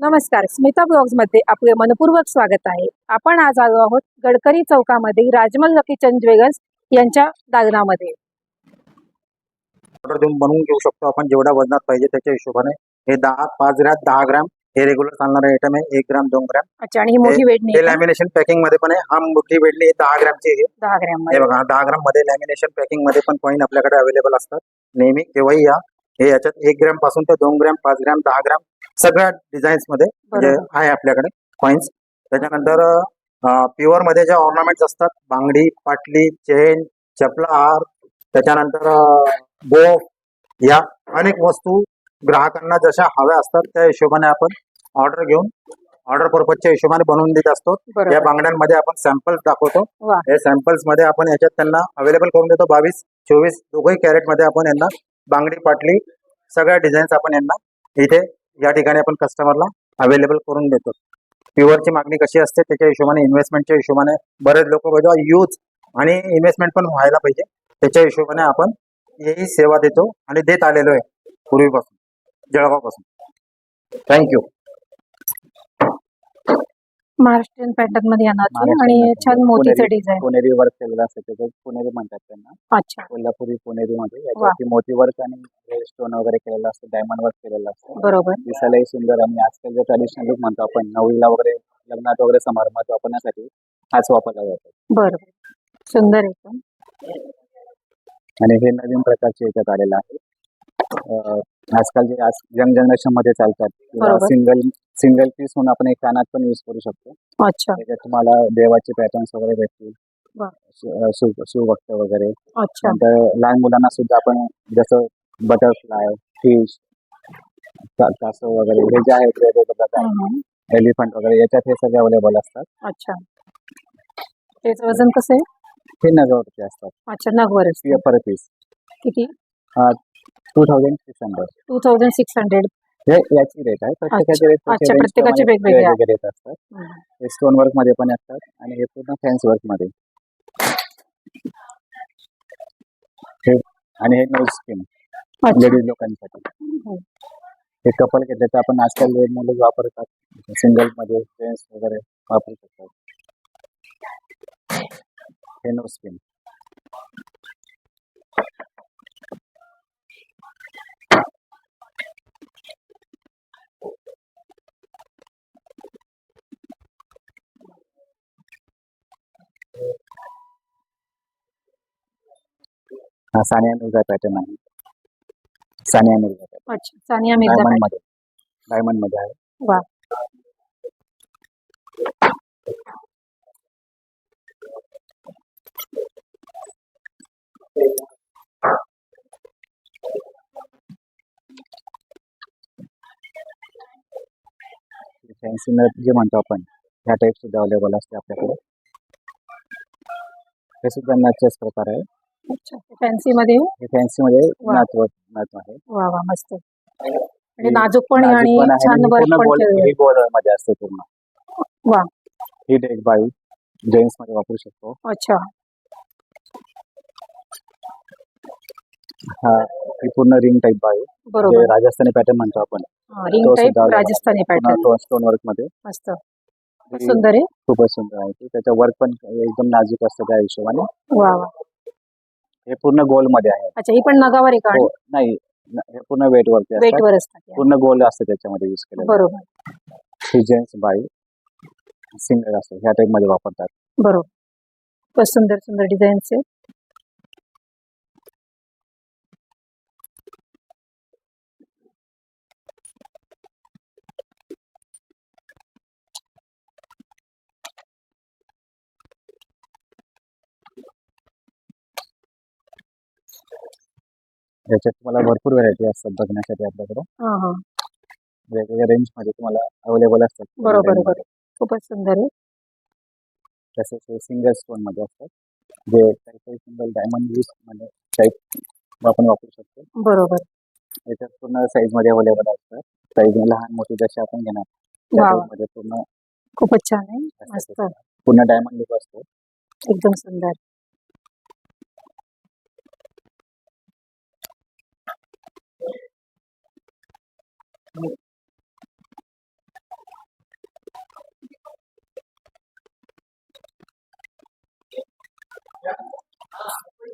नमस्कार स्मिता ब्लॉग्समध्ये आपले मनपूर्वक स्वागत आहे. आपण आज आलो आहोत गडकरी चौकामध्ये राजमल लकी चंद ज्वेलर्स यांच्या दालनामध्ये. ऑर्डर देऊन बनवून घेऊ शकतो आपण जेवढ्या वजनात पाहिजे त्याच्या हिशोबाने. हे दहा पाच ग्रॅम दहा ग्रॅम हे रेग्युलर चालणारे आयटम आहे. एक ग्रॅम दोन ग्रॅम. अच्छा आणि ही मोठी वेडणी हे लॅमिनेशन पॅकिंगमध्ये पण आहे. हा मोठी वेडली दहा ग्रॅमची आहे. दहा ग्रॅम हे मध्ये बघा दहा ग्राममध्ये लॅमिनेशन पॅकिंगमध्ये पण कॉईन आपल्याकडे अवेलेबल असतात. नेहमी केव्हाही या. हे याच्यात एक ग्रॅमपासून ते दोन ग्रॅम पाच ग्रॅम दहा ग्रॅम सगळ्या डिझाईन्समध्ये म्हणजे आहे आपल्याकडे कॉईन्स त्याच्यानंतर प्युअरमध्ये ज्या ऑर्नामेंट्स असतात बांगडी पाटली चेन चपला हार त्याच्यानंतर बोफ या अनेक वस्तू ग्राहकांना जशा हव्या असतात त्या हिशोबाने आपण ऑर्डर घेऊन ऑर्डर पर्पजच्या हिशोबाने बनवून देत असतो. या बांगड्यांमध्ये आपण सॅम्पल्स दाखवतो. हे सॅम्पल्समध्ये आपण याच्यात त्यांना अवेलेबल करून देतो बावीस चोवीस दोघही कॅरेटमध्ये आपण यांना बांगडी पाटली सगळ्या डिझाईन्स आपण यांना इथे या ठिकाणी आपण कस्टमरला अवेलेबल करून देतो. प्युअरची मागणी कशी असते त्याच्या हिशोबाने इन्व्हेस्टमेंटच्या हिशोबाने बरेच लोक बघा यूज आणि इन्व्हेस्टमेंट पण व्हायला पाहिजे. त्याच्या हिशोबाने आपण ही सेवा देतो आणि देत आलेलो आहे पूर्वीपासून जळगावपासून. थँक्यू महाराष्ट्रीयन पॅटर्नमध्ये येणार आणि. छान पुणेरी- डिझाईन पुणेरी वर्क केलेलं असतं त्याच्यात पुणेरी म्हणतात त्यांना. अच्छा. कोल्हापुरी पुणेरी मध्ये. याच्यावरती मोती वर्क आणि स्टोन वगैरे केलेलं असतं. डायमंड वर्क केलेलं असतं. बरोबर. दिसायलाही सुंदर आणि आजकाल जे ट्रॅडिशनल लुक म्हणतो आपण नवरीला वगैरे लग्नात वगैरे समारंभात वापरण्यासाठी हाच वापरला जातो. बरोबर. सुंदर एकदम आणि हे नवीन प्रकारचे याच्यात आलेलं आहे. आजकाल जे आज यंग जनरेशनमध्ये चालतात बरोबर. सिंगल सिंगल पीस म्हणून आपण एक कानात पण युज करू शकतो. अच्छा. त्याच्यात तुम्हाला देवाचे पॅटर्न्स वगैरे भेटतील. वा. शि- अं, शिव शिवभक्त वगैरे. अच्छा. नंतर लहान मुलांना सुद्धा आपण जसं बटरफ्लाय फिश कासव वगैरे हे जे आहेत वेगवेगळे प्रकार हम्म. एलिफंट वगैरे याच्यात हे सगळे अवेलेबल असतात. अच्छा. त्याचं वजन कसं आहे? हे नगावरती असतात. अच्छा नगवरच पर पीस किती? Two thousand six hundred two thousand six hundred हे याची रेट आहे. प्रत्येकाचे रेट अच्छा, प्रत्येकाचे वेगवेगळे आहेत. रेट असतात. हे स्टोन वर्कमध्ये पण असतात आणि हे पूर्ण फॅन्सी वर्कमध्ये. हे आणि हे नोज स्किन अच्छा. लेडीज लोकांसाठी. हम्म. हे कपल घेतले तर आपण आजकाल मुलं वापरतात. सिंगलमध्ये जेंट्स वगैरे वापरू शकतात. हे नो स्किन हा सानिया मिर्झा पॅटर्न आहे. सानिया मिर्झा. अच्छा सानिया मिर्झा डायमंडमध्ये. डायमंडमध्ये आहे. वा. फॅन्सी नथ जे म्हणतो आपण ह्या टाईप सुद्धा अवेलेबल असते आपल्याकडे. हे सुद्धा नथचेच प्रकार आहे. फॅन्सी मध्ये? फॅन्सी मध्ये आहे. वा वा मस्त. म्हणजे नाजूक पण आणि छान वर्क पण मध्ये असते पूर्ण. वा. ही एक बाई जेंट्समध्ये वापरू शकतो. अच्छा. हा ही पूर्ण रिंग टाईप बाई बरोबर. राजस्थानी पॅटर्न म्हणतो आपण. Ring available Rajasthani. Pattern stone वर्कमध्ये. मस्त. सुंदर आहे. खूपच सुंदर आहे. त्याचं वर्क पण एकदम नाजूक असतं त्या हिशोबाने. वा वा. हे पूर्ण गोलमध्ये आहे. अच्छा ही पण नगावर आहे का हो नाही न- हे पूर्ण वेट वरती वेट असतात वर असतात. पूर्ण गोल असतं त्याच्यामध्ये युज केलेलं. बरोबर. ही जेंट्स बाई सिंगल असतो ह्या टाईपमध्ये वापरतात. बरोबर. खूपच सुंदर सुंदर डिझाईन्स आहेत. याच्यात तुम्हाला भरपूर व्हरायटी असतात बघण्यासाठी आपल्याकडे. हा हा. वेगवेगळ्या रेंजमध्ये तुम्हाला अवेलेबल असतात. बरोबर खूपच सुंदर आहे. तसेच हे सिंगल स्टोनमध्ये असतात. जे काही काही सिंगल डायमंड यूज म्हणजे टाईप आपण वापरू शकतो. बरोबर. याच्यात पूर्ण साईजमध्ये अवेलेबल असतात. साईज लहान मोठी जशी आपण घेणार त्या वा. मध्ये पूर्ण खूपच छान आहे. मस्त. पूर्ण डायमंड लुक असतो एकदम सुंदर.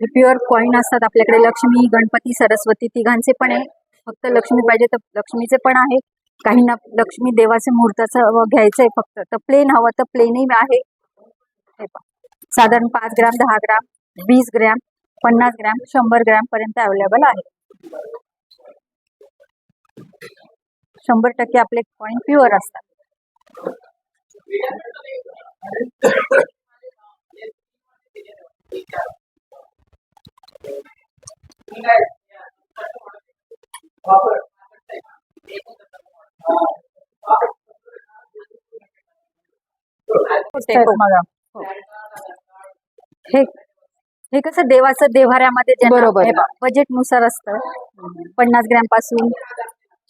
प्युअर कॉईन असतात आपल्याकडे. लक्ष्मी गणपती सरस्वती तिघांचे पण आहे. फक्त लक्ष्मी पाहिजे तर लक्ष्मीचे पण आहे. काही ना लक्ष्मी देवाचे मुहूर्ताचं घ्यायचं आहे फक्त. तर प्लेन हवं तर प्लेनही आहे. साधारण पाच ग्रॅम दहा ग्राम वीस ग्रॅम पन्नास ग्रॅम शंभर ग्रॅम पर्यंत अवेलेबल आहे. शंभर टक्के आपले कॉईन प्युअर असतात हो. हे हे कसं देवाचं देव्हाऱ्यामध्ये बरोबर. बजेटनुसार असतं पन्नास ग्रॅमपासून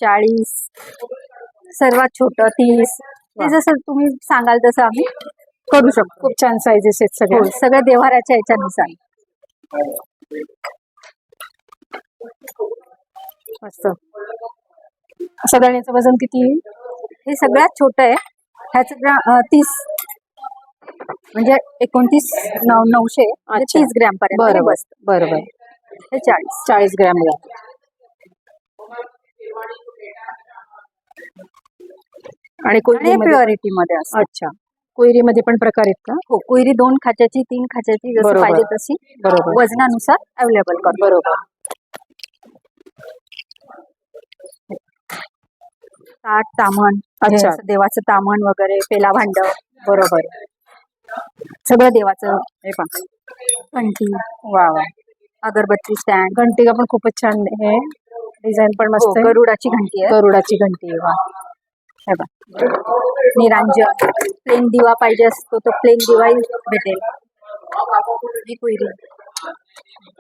चाळीस सर्वात छोट तीस. ते जसं तुम्ही सांगाल तसं आम्ही करू शकतो. खूप छान साईजेस आहेत हो सगळे सगळ्या देव्हाऱ्याच्या याच्यानुसार. मस्त. साधारण वजन किती? हे सगळ्यात छोट आहे. ह्याचं तीस. म्हणजे एकोणतीस नऊ नऊशे. तीस ग्रॅम पर्यंत हे बरोबर. बरोबर. हे चाळीस. चाळीस ग्रॅम आणि प्युअरिटी मध्ये असतं अच्छा. कोयरीमध्ये पण प्रकार आहेत का? हो कोयरी दोन खाच्याची तीन खाच्याची जसं बरोबर. पाहिजे तशी बरोबर. वजनानुसार अवेलेबल करतो बरोबर. ताट तामण हे अच्छा. असं देवाचं तामण वगैरे पेला भांड बरोबर. सगळं देवाचं हे घंटी. वा वा. अगरबत्ती स्टँड घंटिका पण खूपच छान आहे. डिझाईन पण मस्त आहे. गरुडाची घंटी आहे. गरुडाची घंटी आहे वा. हे बघ. निरांजन. प्लेन दिवा पाहिजे असतो तो प्लेन दिवाही भेटेल ही कोयरी.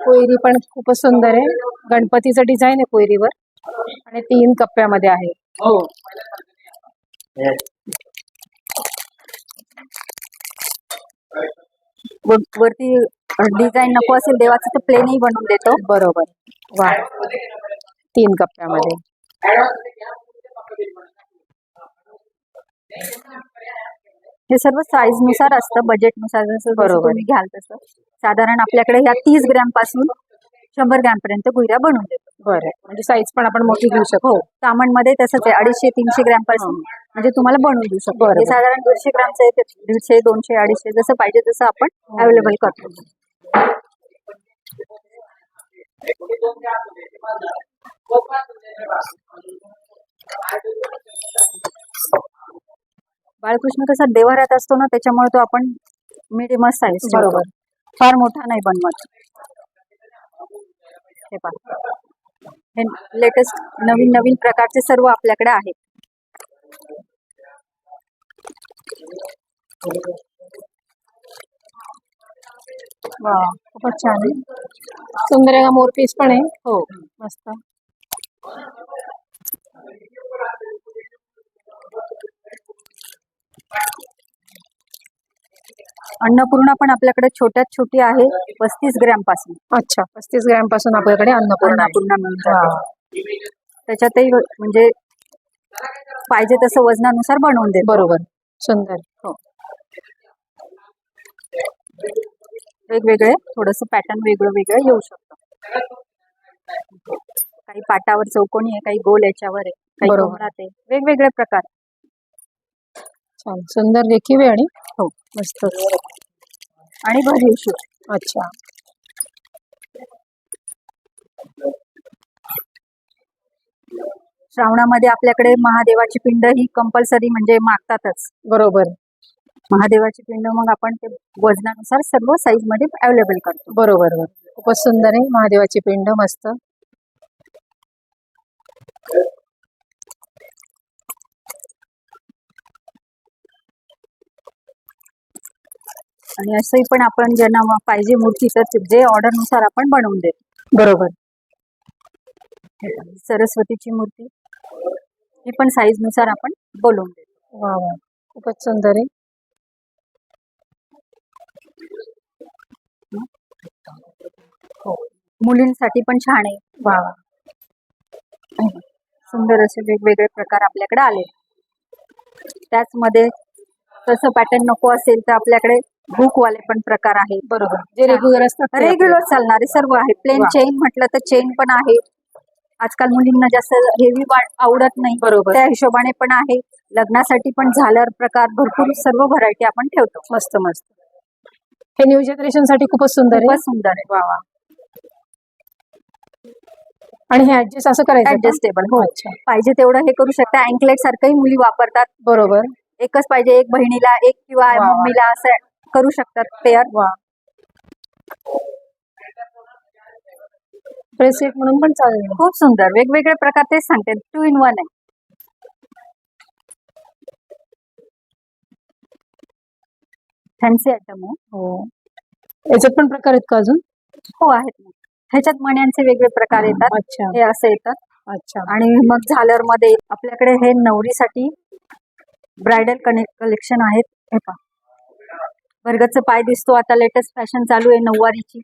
कोयरी पण खूपच सुंदर आहे. गणपतीचं डिझाईन आहे कोयरीवर. आणि तीन कप्प्यामध्ये आहे. हो. वर- वरती डिझाईन नको असेल देवाचं तर प्लेनही बनवून देतो. बरोबर. वा. तीन कप्प्यामध्ये. हे सर्व साईजनुसार असतं बजेटनुसार जसं बरोबर. तुम्ही घ्याल तसं. साधारण आपल्याकडे ह्या तीस ग्रॅमपासून शंभर ग्रॅम पर्यंत गुहिऱ्या बनवून देतो. बरं. म्हणजे साईज पण आपण मोठी घेऊ शकतो. हो. तामणमध्ये तसंच आहे अडीचशे तीनशे ग्रॅमपासून म्हणजे तुम्हाला बनवून देऊ शकतो. हे साधारण दीडशे ग्रॅमचं येते दीडशे दोनशे अडीचशे जसं पाहिजे तसं आपण अवेलेबल करतो बाळकृष्ण कसा देवाऱ्यात असतो ना त्याच्यामुळे तो आपण मिडियमच साईज बरोबर. फार मोठा नाही बनवत हे पहा. हे लेटेस्ट नवीन नवीन प्रकारचे सर्व आपल्याकडे आहेत. वा खूपच छान आहे. सुंदर मोर पीस पण आहे. हो. मस्त. अन्नपूर्णा पण आपल्याकडे छोट्यात छोटी आहे पस्तीस ग्रॅमपासून अच्छा पस्तीस ग्रॅमपासून आपल्याकडे अन्नपूर्णा आहे. अन्नपूर्णा मिळून हा. जाते. त्याच्यातही व- म्हणजे पाहिजे तसं वजनानुसार बनवून देतो बरोबर सुंदर वेगवेगळे थोडस पॅटर्न वेगळं वेगळं येऊ शकतं काही पाटावर चौकोनी आहे काही गोल याच्यावर आहे काही बरोबर. डोंगरात आहे वेगवेगळे प्रकार छान. सुंदर देखील आहे आणि हो. मस्त. आणि भरीव शिव अच्छा. श्रावणामध्ये आपल्याकडे महादेवाची पिंड ही कंपल्सरी म्हणजे मागतातच. बरोबर. महादेवाची पिंड मग आपण ते वजनानुसार सर्व साईजमध्ये अवेलेबल करतो. बरोबर बरोबर. खूपच सुंदर आहे. महादेवाची पिंड मस्त. आणि असंही पण आपण ज्यांना पाहिजे मूर्ती तर जे ऑर्डरनुसार आपण बनवून देतो. बरोबर. सरस्वतीची मूर्ती. ही पण साईजनुसार आपण बोलवून देतो. वा वा. खूपच सुंदर आहे. हो मुलींसाठी पण छान आहे. वा वा. सुंदर असे वेगवेगळे प्रकार आपल्याकडे आले त्याचमध्ये तसं पॅटर्न नको असेल तर आपल्याकडे हुक वाले पण प्रकार आहे बरोबर. जे रेग्युलर असतात रेग्युलर चालणारे सर्व आहे प्लेन. चेन म्हटलं तर चेन पण आहे. आजकाल मुलींना जास्त हेवी आवडत नाही. बरोबर. त्या हिशोबाने पण आहे. लग्नासाठी पण झालर प्रकार भरपूर सर्व व्हरायटी आपण ठेवतो. मस्त मस्त. हे न्यू जनरेशनसाठी खूपच सुंदर आहे. सुंदर आहे. वा वा. आणि हे ऍडजस्ट असं करायचं? ऍडजस्टेबल हो. अच्छा. पाहिजे तेवढं हे करू शकता. अँकलेट सारखंही मुली वापरतात. बरोबर. एकच पाहिजे एक बहिणीला एक किंवा. मम्मीला असं करू शकतात. पेअर वा ब्रेसलेट म्हणून पण चालेल. खूप सुंदर. वेगवेगळे प्रकार तेच सांगते. टू इन वन आहे. फॅन्सी आयटम आहे. हो. याच्यात पण प्रकार आहेत का अजून? हो आहेत ना. ह्याच्यात मण्यांचे वेगळे प्रकार येतात. अच्छा. हे असे येतात. अच्छा. आणि मग झालरमध्ये आपल्याकडे हे नवरीसाठी ब्रायडल कलेक्शन आहेत. हे पहा. भरगतचं पाय दिसतो. आता लेटेस्ट फॅशन चालू आहे नऊवारीची.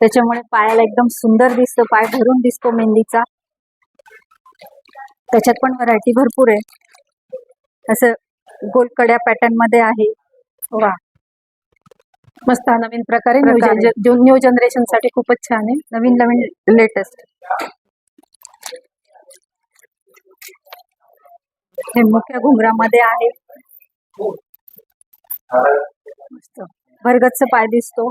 त्याच्यामुळे पायाला एकदम सुंदर दिसतो. पाय भरून दिसतो मेहंदीचा. त्याच्यात पण व्हरायटी भरपूर आहे. असं गोलकड्या पॅटर्नमध्ये आहे. वा. मस्त नवीन प्रकार न्यू जनरेशनसाठी खूपच छान आहे. नवीन नवीन लेटेस्ट हे मुख्य घुंगरामध्ये आहे. मस्त. भरगतचं पाय दिसतो.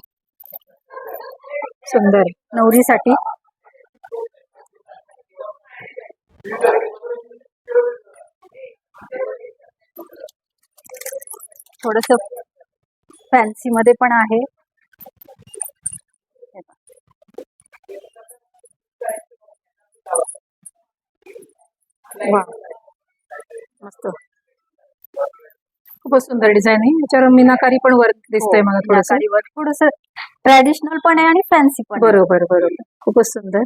सुंदर. नवरीसाठी. थोडस फॅन्सी मध्ये पण आहे. वा मस्त. खूपच सुंदर डिझाईन आहे. याच्यावर मीनाकारी पण वर्क दिसतंय मला थोडस. नाकारीवर थोडस ट्रॅडिशनल पण आहे आणि फॅन्सी पण. बरोबर बरोबर. खूपच सुंदर.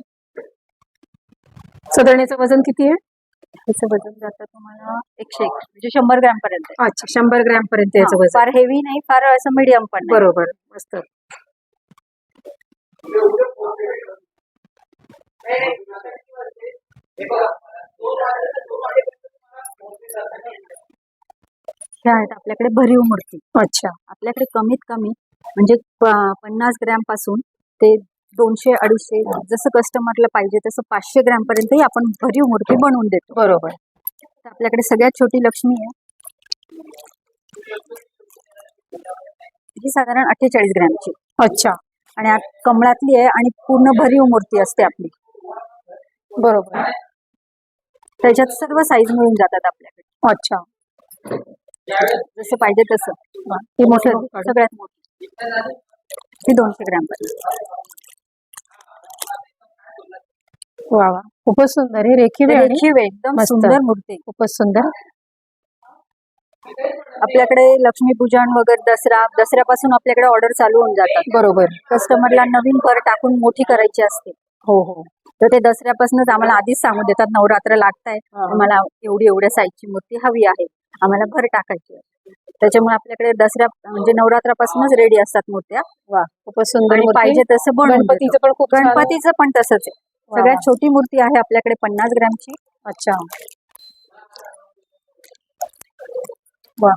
साधारण याचं वजन किती आहे? ह्याचं वजन जातं तुम्हाला एकशे एक म्हणजे शंभर ग्रॅम पर्यंत. अच्छा शंभर ग्रॅम पर्यंत याचं हा, वजन. फार हेवी नाही फार असं मीडियम पण नाही. बरोबर मस्त. हे आहेत आपल्याकडे भरीव मूर्ती. अच्छा. आपल्याकडे कमीत कमी म्हणजे पन्नास ग्रॅमपासून ते दोनशे अडीचशे जसं कस्टमरला पाहिजे तसं पाचशे ग्रॅम पर्यंतही आपण भरीव मूर्ती बनवून देतो. बरोबर. तर आपल्याकडे सगळ्यात छोटी लक्ष्मी आहे. ही साधारण अठ्ठेचाळीस ग्रॅमची. अच्छा. आणि कमळातली आहे आणि पूर्ण भरीव मूर्ती असते आपली. बरोबर. त्याच्यात सर्व साईज मिळून जातात आपल्याकडे. अच्छा. जसं पाहिजे तसं. ही मोठी. सगळ्यात मोठी. ती दोनशे ग्रॅम. वा वा. खूपच सुंदर. आहे रेखीव आहे आणि रेखीव आहे, एकदम मस्त. सुंदर मूर्ती. खूपच सुंदर. आपल्याकडे लक्ष्मीपूजन वगैरे दसरा दसऱ्यापासून आपल्याकडे ऑर्डर चालू होऊन जातात. बरोबर. कस्टमरला नवीन भर टाकून मोठी करायची असते. हो हो. तर ते दसऱ्यापासूनच आम्हाला आधीच सांगून देतात. नवरात्र लागताय आम्हाला एवढी एवढ्या साईजची मूर्ती हवी आहे. आम्हाला भर टाकायची त्याच्यामुळे आपल्याकडे दसऱ्या म्हणजे नवरात्रापासूनच रेडी असतात मूर्त्या. वा खूपच सुंदर. पाहिजे तसं. गणपतीचं पण खूप. गणपतीचं पण तसंच आहे. सगळ्यात. छोटी मूर्ती आहे आपल्याकडे पन्नास ग्रॅमची. अच्छा. वा.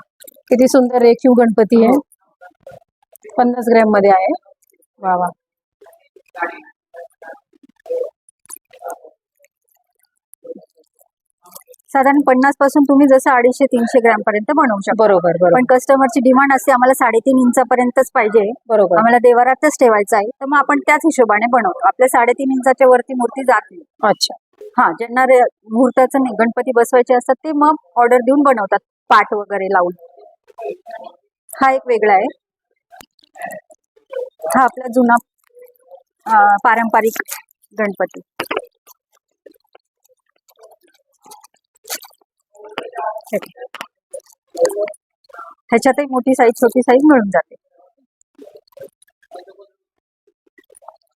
किती सुंदर रेखीव गणपती आहे. पन्नास ग्रॅममध्ये आहे. वा वा. साधारण पन्नासपासून तुम्ही जसं अडीचशे तीनशे ग्रॅम पर्यंत बनवू शकता. बरोबर पण कस्टमरची डिमांड असते आम्हाला साडेतीन इंचापर्यंतच पाहिजे. बरोबर. आम्हाला देवारातच ठेवायचं आहे तर मग आपण त्याच हिशोबाने बनवतो. आपल्या साडेतीन इंचाच्या वरती मूर्ती जात नाही. अच्छा. हा ज्यांना मुहूर्ताचं नाही गणपती बसवायचे असतात ते मग ऑर्डर देऊन बनवतात पाट वगैरे लावून. हा एक वेगळा आहे. हा आपला जुना पारंपरिक गणपती. ह्याच्यातही मोठी साईज छोटी साईज मिळून जाते.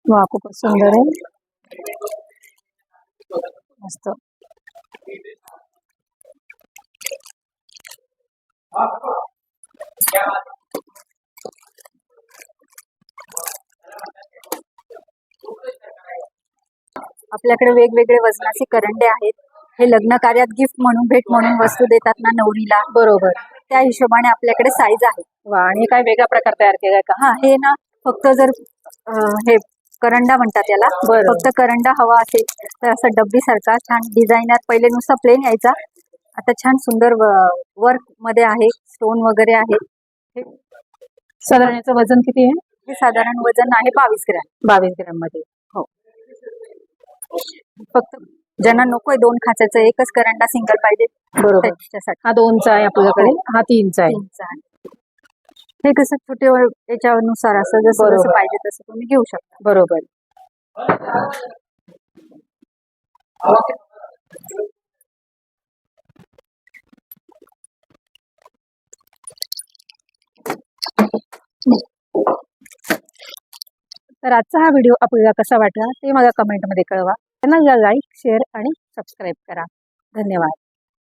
वा खूपच सुंदर आहे. मस्त. आपल्याकडे वेगवेगळे वजनाचे करंडे आहेत. हे लग्न कार्यात गिफ्ट म्हणून भेट म्हणून वस्तू देतात ना नवरीला. बरोबर. त्या हिशोबाने आपल्याकडे साईज आहे. वा आणि काय वेगळा प्रकार तयार केलाय का? हा हे ना फक्त जर अं, हे करंडा म्हणतात याला. बरं. फक्त करंडा हवा असेल तर असं डब्बी सारखा छान डिझायनर पहिले नुसता प्लेन यायचा. आता छान सुंदर वर्कमध्ये आहे स्टोन वगैरे आहे. साधारण याचं वजन किती आहे? हे साधारण वजन आहे बावीस ग्रॅम. बावीस ग्रॅममध्ये फक्त ज्यांना नकोय दोन खाचाचं एकच करंडा सिंगल पाहिजे बरोबर. त्याच्यासाठी. हा दोनचा आहे आपल्याकडे. हा तीनचा आहे. तीनचा आहे. हे कसं छोटे याच्यानुसार असं जसं जसं. पाहिजे तसं तुम्ही घेऊ शकता. बरोबर. तर आजचा हा व्हिडिओ आपल्याला कसा वाटला ते मला कमेंटमध्ये कळवा. चॅनलला लाईक शेअर आणि सबस्क्राईब करा. धन्यवाद.